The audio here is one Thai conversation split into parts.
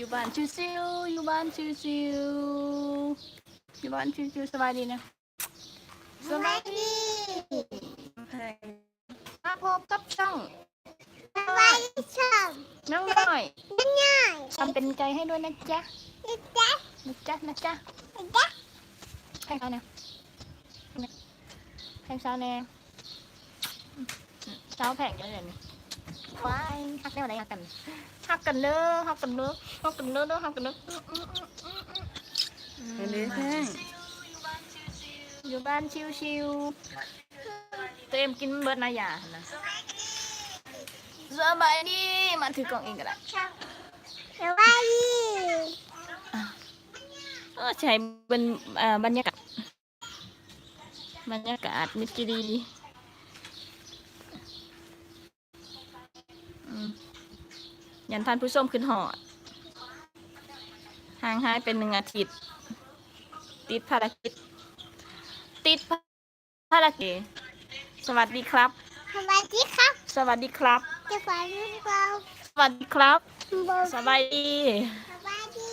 อยู่บ้านชิวๆอยู่บ้านชิวๆอยู่บ้านชิวๆสบายดีนะสวัสดีมาพบกับช่องสวัสดีชมน้องน้อยง่ายทำเป็นใจให้ด้วยนะจ๊ะๆนะจ๊ะนะจ๊ะนะจ๊ะนะจ๊ะให้เขานะให้เช้าแน่เช้าแผงกันเลยนี่ ว้ายฮักได้อะไรฮักกันฮักกันเด้อฮักกันเด้อฮักกันเด้อเด้อฮักกันเด้อเป็นเยันท่านผู้ชมขึ้นหอดห่างหายเป็นหนึ่งอาทิตย์ ติดภารกิจ ติดภารกิจ สวัสดีครับ สวัสดีครับ สวัสดีครับจะฝันเราสวัสดีครับบอกสบายดีสวัสดี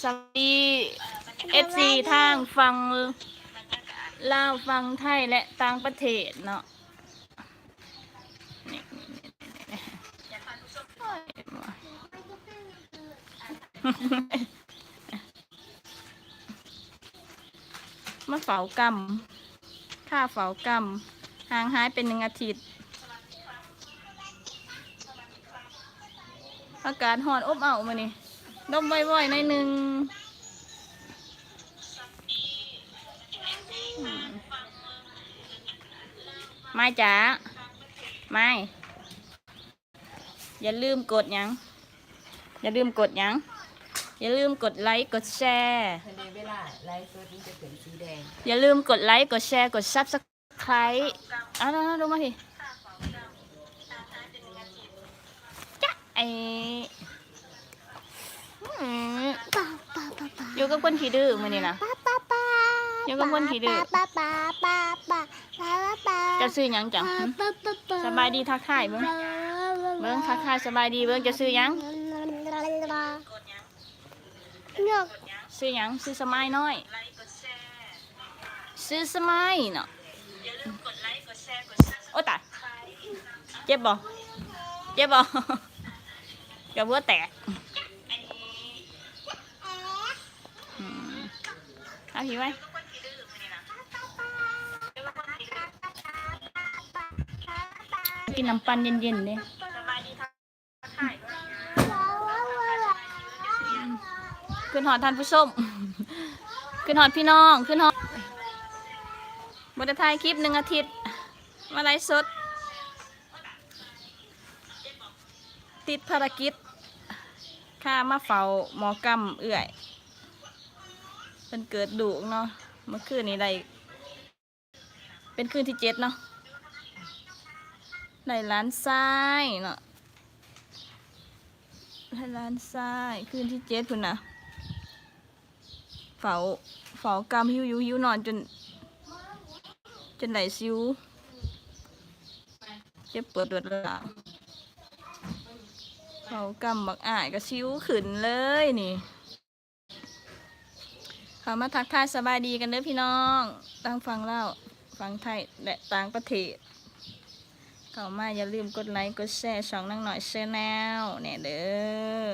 สวัสดีเอฟซีทางฟังลาวฟังไทยและต่างประเทศเนาะนี่นี่นี่นี่โอ้ย มาเฝ้ากรรมค่าเฝ้ากรรมห่างหายเป็นหนึ่งอาทิตย์อากาศหอนอบอ้าวมานี่ดมบ่อยๆหน่อยหนึ่งไม่จ๋าไม่อย่าลืมกดยัง อย่าลืมกดยัง อย่าลืมกดไลค์กดแชร์ภายในเวลาไลฟ์สดนี้จะเป็นสีแดง อย่าลืมกดไลค์กดแชร์กดซับสไครต์อะดูดูมาทีจ๊ะไออืมป้าป้าป้าป้าอยู่กับคนขี้ดื้อมานี่นะ ป้าป้าป้าอยู่กับคนขี้ดื้อป้าป้าป้าป้าป้าป้าป้าจะซื้อหยังจังหึป้าป้าป้าสบายดีทักทายเบิ้งเบิ้งทักทายสบายดีเบิ้งจะซื้อหยัง เงือกซื้อหยังซื้อสมัยน้อย ซื้อสมัยเนาะโอ้ตายเจ็บบ่เจ็บบ่กับวัวแตกอืมเอาหิวไว้กินน้ำปั่นเย็นๆเนี่ย ขึ้นหอดท่านผู้ชม ขึ้นหอดพี่น้อง ขึ้นหอดบไดถ่ายคลิปหนึ่งอาทิตย์มาไลฟ์สด ติดภารกิจข้ามาเฝ้าหมอกรรมเอื่อยเป็นเกิดดุเนาะเมื่อคืนนี้ได้เป็นคืนที่เจ็ดเนาะได้ร้านทรายเนาะได้ร้านทรายคืนที่เจ็ดพุ่นนะ เฝ้าเฝ้ากำหิวหิวหิวนอนจน จนไหลซิวเจ็บปวดปวดหลังเฝ้ากำบักอ่ายก็ซิวขึ้นเลยนี่เขามาทักทายสบายดีกันเด้อพี่น้องตั้งฟังเล่าฟังไทยและต่างประเทศเข้ามาอย่าลืมกดไลค์กดแชร์ช่องนั่งหน่อยแชแนลเนี่ยเด้อ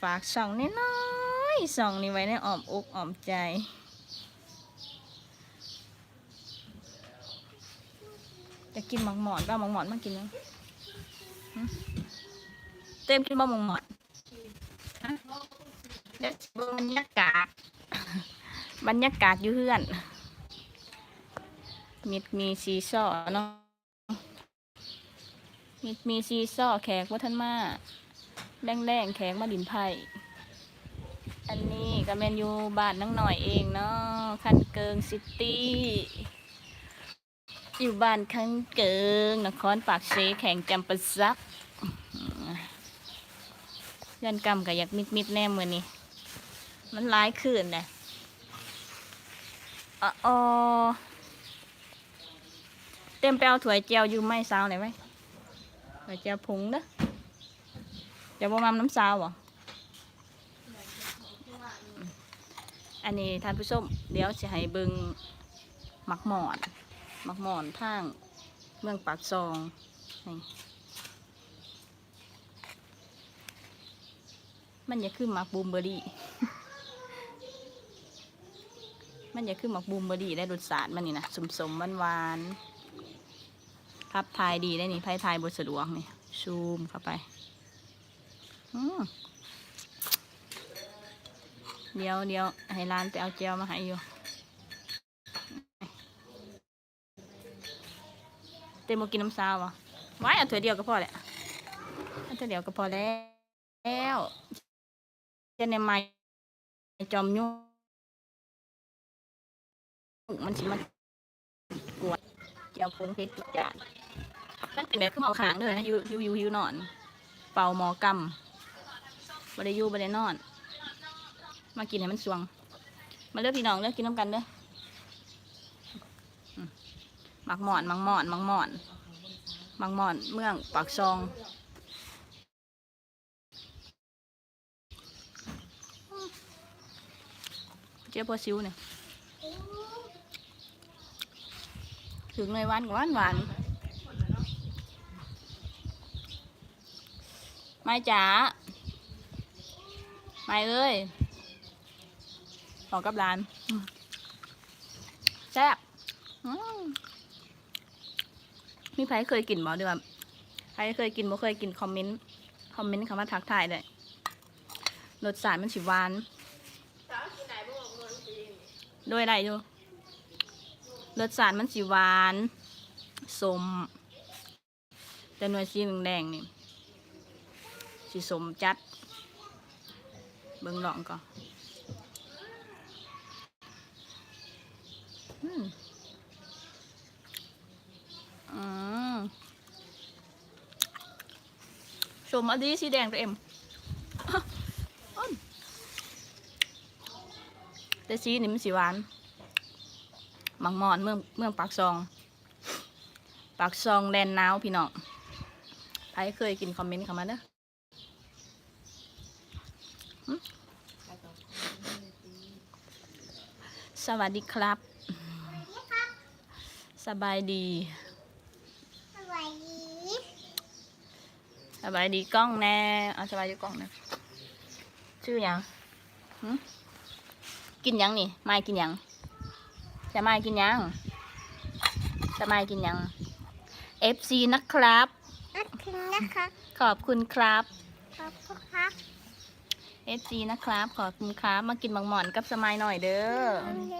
ฝากส่องน้อย ส่องนี่ไว้ในอ้อมอกอ้อมใจ จะกินหมองหมอนบ้าหมองหมอนมากินยังหึเต็มกินบ้าหมองหมอนฮะเดี๋ยวสิเบิ่งบรรยากาศ บรรยากาศอยู่เฮือนมิดมีซีซ่อเนาะมิดมีซีซ่อแขกว่าท่านมาแรงแรงๆแข็งมาดินไผ่อันนี้ ก็แมนอยู่บ้านนังหน่อยเองเนาะคันเกิงซิตี้อยู่บ้านคันเกิงนครปากเซแข่งจำปาซักยันกรรมก็อยากมิดมิดแน่มือนี้มันร้ายขึ้นเลยอ๋อเต็มไปเอาถ้วยเจียวอยู่ไม่ซาวไหนไหมถวยเจียวผงเด้ออย่าบ่มัมน้ำซาวบ่อัันนี้ท่านผู้ชมเดี๋ยวจะให้เบิงหมักหมอนหมักหมอนทางเมืองปากซองมันอย่าขึ้นหมักบูมเบอรี่ มันอย่าขึ้นหมักบูมเบอรี่ได้รสชาติมันนี่นะสมสมหวานหวานๆทับทายดีได้นี่ไพ่ทายบทสะดวกนี่ ซูมเข้าไป อืม เดี๋ยวเดี๋ยวให้ร้านไปเอาเจลมาให้อยู่เต็มกินน้ำซาวะไว้เอาถ้วยเดียวก็พอแหละเอาถ้วยเดียวก็พอแล้วเจะในไม้จอมยุ่งมันสิมันกวดเจียวพงเพชรทุกอย่างมันเป็นแบบขึ้นมาขางเลยนะยูยูยูยูนอน เป่าหมอกำบริยูบรินอน มากินให้มันสวง มาเลือกพี่น้องเลือกกินน้ำกันเด้อมหมักหมอนหมักหมอนหมักหมอนหมักหมอน เมืองปากซองเจ้าพอซิวเนี่ยถึงเลยหวานหวานหวานไม่จ๋าไม่เอ้ย บอกกับร้านอืมแซ่บอืมมีใครเคยกินบ่เดี๋ยวาใครเคยกินบ่เคยกินคอมเมนต์คอมเมนต์คำว่าทักทายเลยรสชาติมันสิหวานโดยอะไรดูรสชาติมันสีหวานสมแต่หน่วยสีแดงๆนี่สีสมจัด เบิ่งหลองก่อน อืมอืมสมอันนี้สีแดงตัวเอ็มแต่สีนี่มันสีหวานบางมอนเมืองเมืองปากซอง ปากซองแดนนาวพี่น้องใครเคยกินคอมเมนต์เข้ามาเด้อหึสวัสดีครับ สบายดีสวัสดี สบายดีกล้องแน่เอาสบายดีกล้องแน่ชื่อหยังหึกินหยังนี่ไม่กินหยังจะไม่กินหยังจะไม่กินหยัง FC นะครับนักกินนะคะขอบคุณครับ ขอบคุณครับ FC นะครับ ขอบคุณครับ มากินบางหมอนกับสมัยหน่อยเด้อ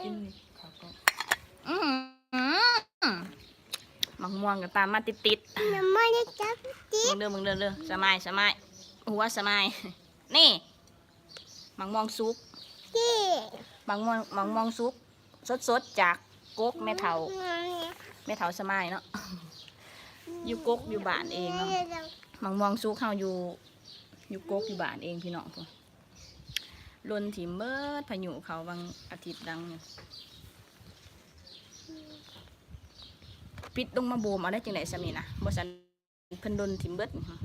กินข้าวก็อือหือ มังม่วงก็ตามมาติดติดน้ำมันจะจับๆมึงเด้อมึงเด้อเด้อสมัยสมัยหัวสมัยนี่มังม่วงซุกจี้มังม่วงมังม่วงซุกสดๆจากกกแม่เฒ่าแม่เฒ่าสมัยเนาะอยู่กกอยู่บ้านเองเนาะมังมองซุกเฮาอยู่อยู่กกอยู่บ้านเองพี่น้องพุ่นลนถิ่มเบิดพายุเขาบางอาทิตย์ดังเนี่ย ปิดลงมาโบมเอาได้จังไดซะนี่นะบ่ซันเพิ่นดนถิ่มเบิดนี่ค่ะ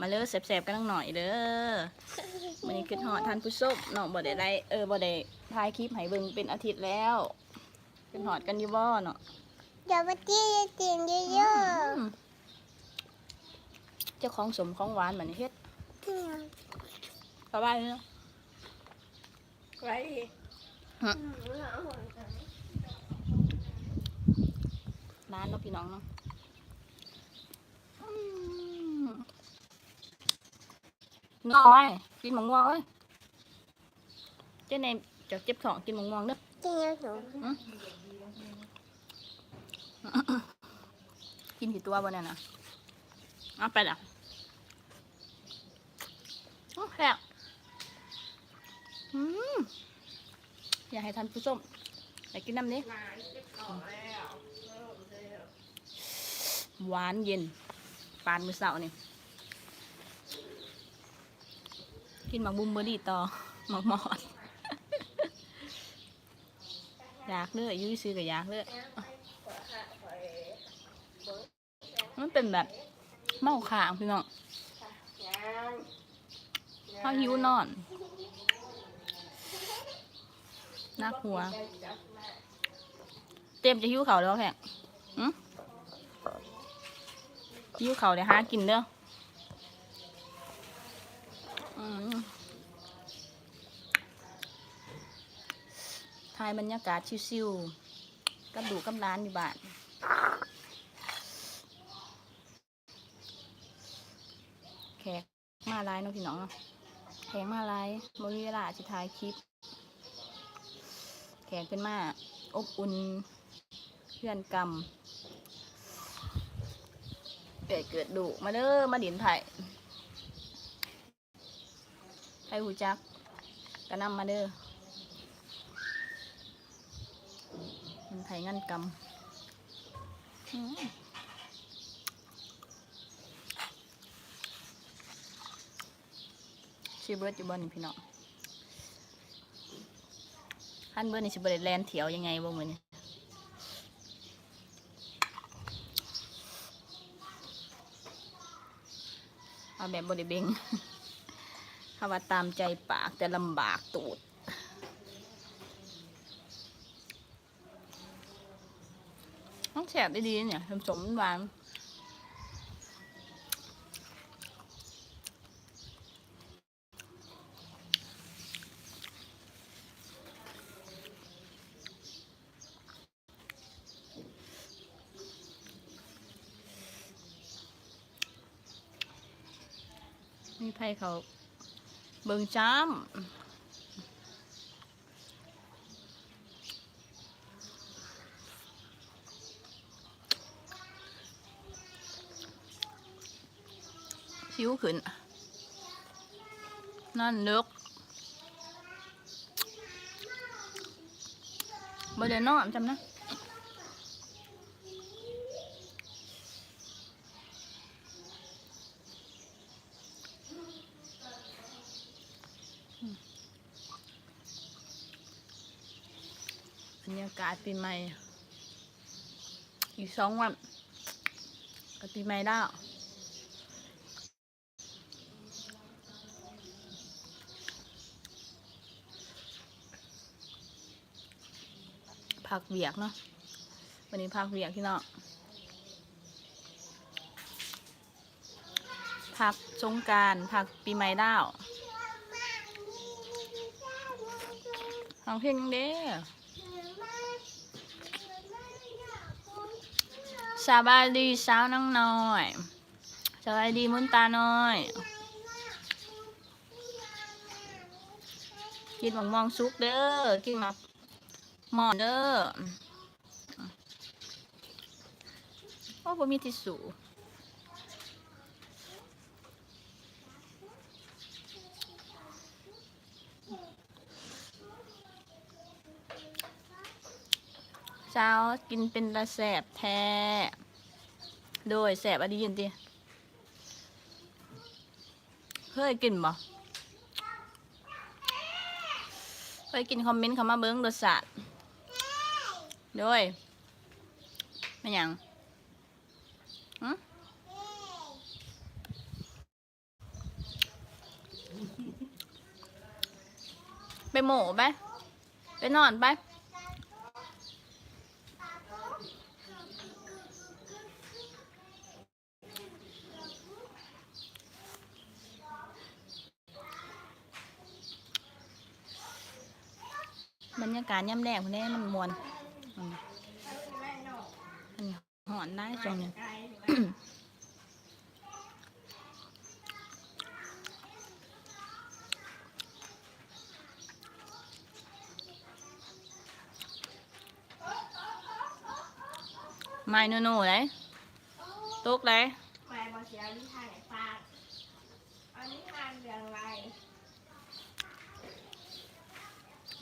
มาเด้อแซ่บๆกันหน่อยเด้อมื้อนี้คิดฮอดท่านผู้ชมน้องบ่ได้ไลฟ์เออบ่ได้ถ่ายคลิปให้เบิ่งเป็นอาทิตย์แล้วคิดฮอดกันอยู่บ่เนาะเดี๋ยวไปจี้จีนเยอะอืมเจ้าของสมของหวานเหมือนเฮ็ดๆสบายเลยเนาะไว้ ร้านเนาะพี่น้องเนาะอืมงอไว้กินหมงม่วงเอ้ยเจ๊ในจะเจ็บท้องกินหมงม่วงเด้อจีนหนูกินกี่ตัวบนนั้นน่ะเอาไปละโอ้แซ่บอืมอยากให้ท่านผู้ชมไปกินน้ำนี้ หวานเย็น ปานมือเสาร์นี่กินหมักบุมเบอร์รี่ต่อหมักหมอดอยากเลยอยุ่ยซื้อกับอยากเลยมันเป็นแบบเมาขางพี่น้องเขาหิวนอนนักหัว เต็มจะหิวเขาแล้วแข่งอืม หิวเขาเดี๋ยวหากินเด้ออืมถ่ายบรรยากาศชิวๆกับดูกับร้านอยู่บ้านแขกมาไลน์เนาะพี่น้องแขกมาไลน์บมีเวลาสิถ่ายคลิป แขกเป็นมาอบอุ่นเพื่อนกรรม เกิดเกิดดุมาเด้อมาดินไผ่ไผ่หูจักกระนำมาเด้อมันไผ่งันกรรมชื่อเบิร์ดอยู่บนนี่พี่น้องฮันเบิร์ดนี่ชิบเบิร์ดแลนเถียวยังไงบ่มือนี่ เอาแบบบริเบงถ้าว่าตามใจปากแต่ลำบากตูดต้องแสบดีๆเนี่ยสมสมหวาน มีไผเขาเบิ่งจ้ำชิวขึ้น นั่นเลิกบ่ได้นอนจำนะ บรรยากาศปีใหม่ อีกสองวันก็ปีใหม่แล้วพักเบียกเนาะวันนี้พักเบียกที่เนาะพักสงการพักปีใหม่ดาวร้องเพลงยังเด้ สบายดีสาวน้องน้อยสบายดีมุนตาน้อยกินหมักมองซุกเด้อกินหมักหมอนเด้อโอ้ผมมีทิชชู่ เช้ากินเป็นตะแสบแท้ โดยแสบอันนี้ยินติเคยกินบ่เคยกินคอมเมนต์เขามาเบิ้งรสชาติโดยไม่หยังหึไปหมูไป ไปนอนไป ยากาศย่ำแรกคนนี้มันมวนอืมมันหอนได้ช่วงนี้ไม่นูนูเลยตุกเลยไปบอเสียนิทานไหนฟังเอานิทานเรื่องอะไร อืม เรื่องนิทานฟัง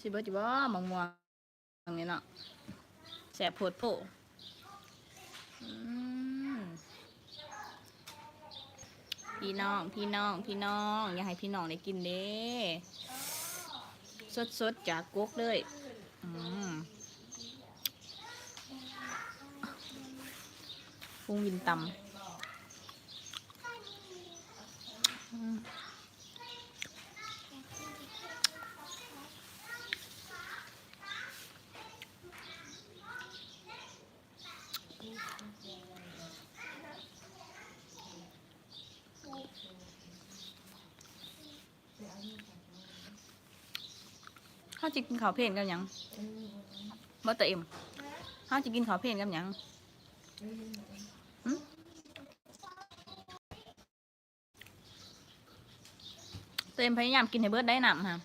สิบิดจิบ่มองมวงตรงนี้เนาะแสบปวดโผอืมพี่น้อง พี่น้อง พี่น้อง อย่าให้พี่น้องได้กินเด้ สดๆ จากกุ๊กเลย อืม พุงวินตำข้าจิกินข้าวเพลนกับยังบ่ตะเอ็มข้าจิกินข้าวเพลนกับยังหึตะเอ็ มพยายามกินให้เบิดได้หนำค่ะ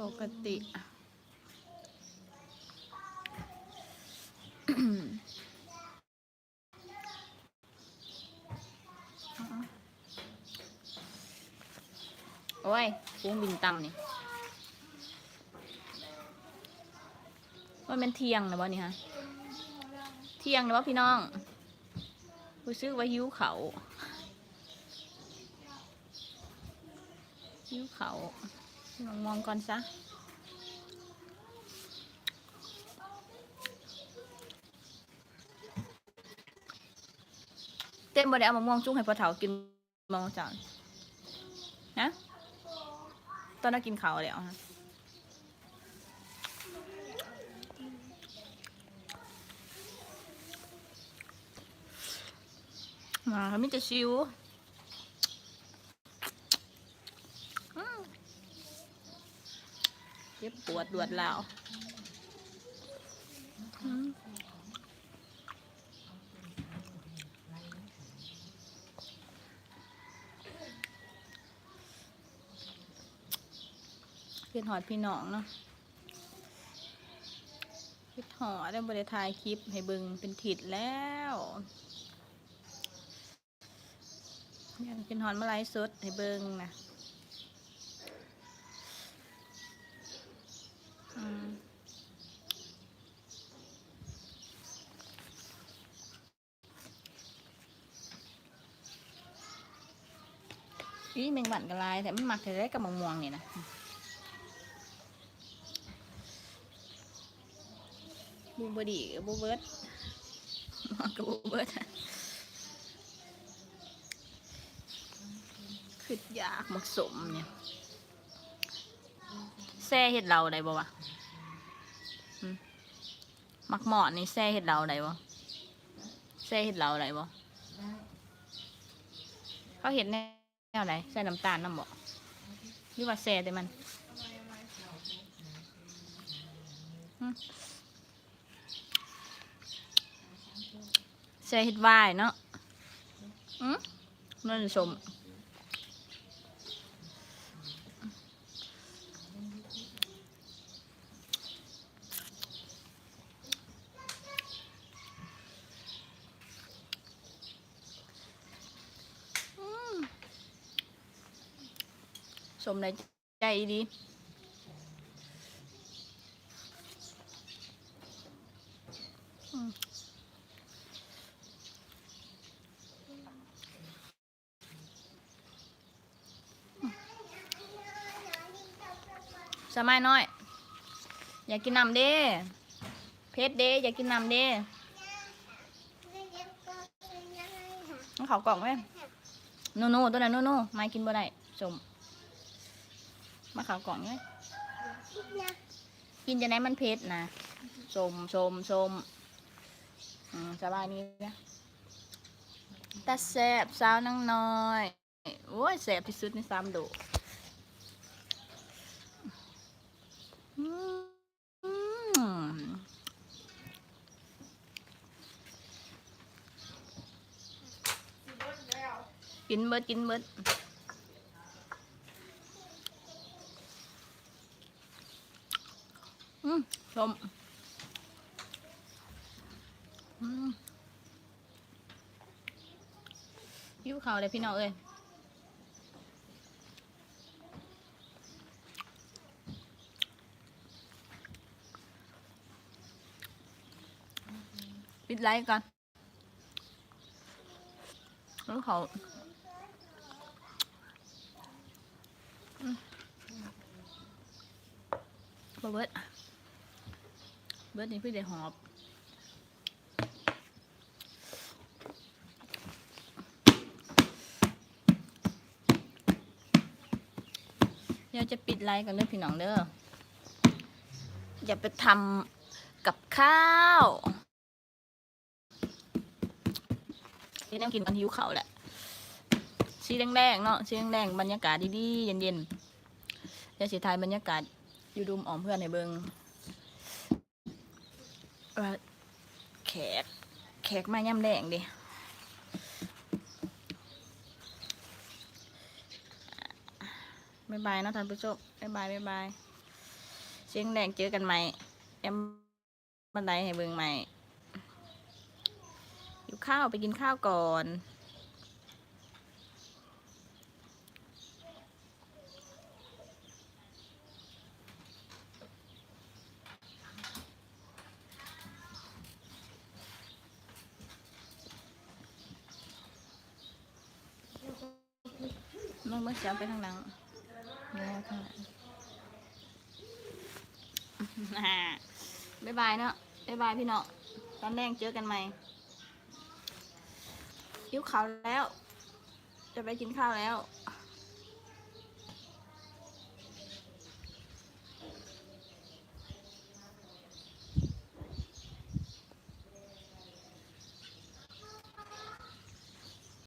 ปกติ โอ้งบินต่ำนี่ว่ามันเที่ยงนะบ่นี่ฮะ เที่ยงนะบ่พี่น้องรู้สึกว่าหิวเขาหิ้วเขาลองมองก่อนซะเต้นบ่ได้เอามะม่วงจุ้งให้พ่อเฒ่ากินมองจังน ตอนนั้นกินเขาแล้วมาเขาไม่จะชิวเจ็บปวดดวดแล้วอืม เป็นหอดพี่น้องเนาะเป็นหอดได้บริถ่ายคลิปให้เบิงเป็นถิดแล้วยากเป็นหอดมาไลฟ์สดให้เบิงนะอืมอีแมงบันกระลายแต่มันหมักแต่ได้กับมะม่วงนี่นะ บูบดีกับบูเบิร์ดมากับบูเบิร์ดขึ้นยากมักสมเนี่ยแซ่เห็ดเราได้บ่วะหึมักหมอดนี่แซ่เห็ดเราได้บ่แซ่เห็ดเราได้บ่เขาเห็ดแนวไหนใส่น้ำตาลน้ำบ่หรือว่าแซ่แต่มัน ช่เห็ดวายเนาะอืมนั่นชมอืมชมในใจดี สมัยน้อย อยากกินน้ำเด้เพชรเด้อยากกินน้ำเด้ต้องเขากล่องไว้โน่โน่ตัวนั้นโน่โน่ไม่กินบ่ได้สมมาเขากล่องไว้กินจะไหนมันเพชรนะสมสมสมสบายนี้นะตาแสบสาวนั่งน้อย โอ้ยแสบที่สุดในสามโด อืม สิเบิดแล้ว กินเบิดกินเบิดอืมชมอืมยิ้วเขาวเลยพี่น้องเอ้ย ปิดไลค์ก่อนแล้วเขาอืมบ่เบิดเบิดนี่พี่เดี๋ยวหอบเดี๋ยวจะปิดไลฟ์กันเด้อพี่น้องเด้ออย่าไปทำกับข้าว ที่นั่งกินตอนหิวเขาวแหละสีแดงๆเนาะสีแดงๆบรรยากาศดีๆเย็นๆเดี๋ยวสิทายบรรยากาศอยู่ดุมอ้อมเพื่อนในเบิงว่าแขกแขกมาย่ำแดงดิบายบายนะท่านผู้ชมบายบายบายบายเสียงแดงเจอกันใหม่แอมบันไดให้เบิงใหม่ ข้าวไปกินข้าวก่อน เมื่อเมื่อเช้าไปทางหลังแล้วข้างหลังอ่าบ๊ายบายเนาะบ๊ายบายพี่เนาะตอนแรกเจอกันใหม่ หิวข้าวแล้ว จะไปกินข้าวแล้ว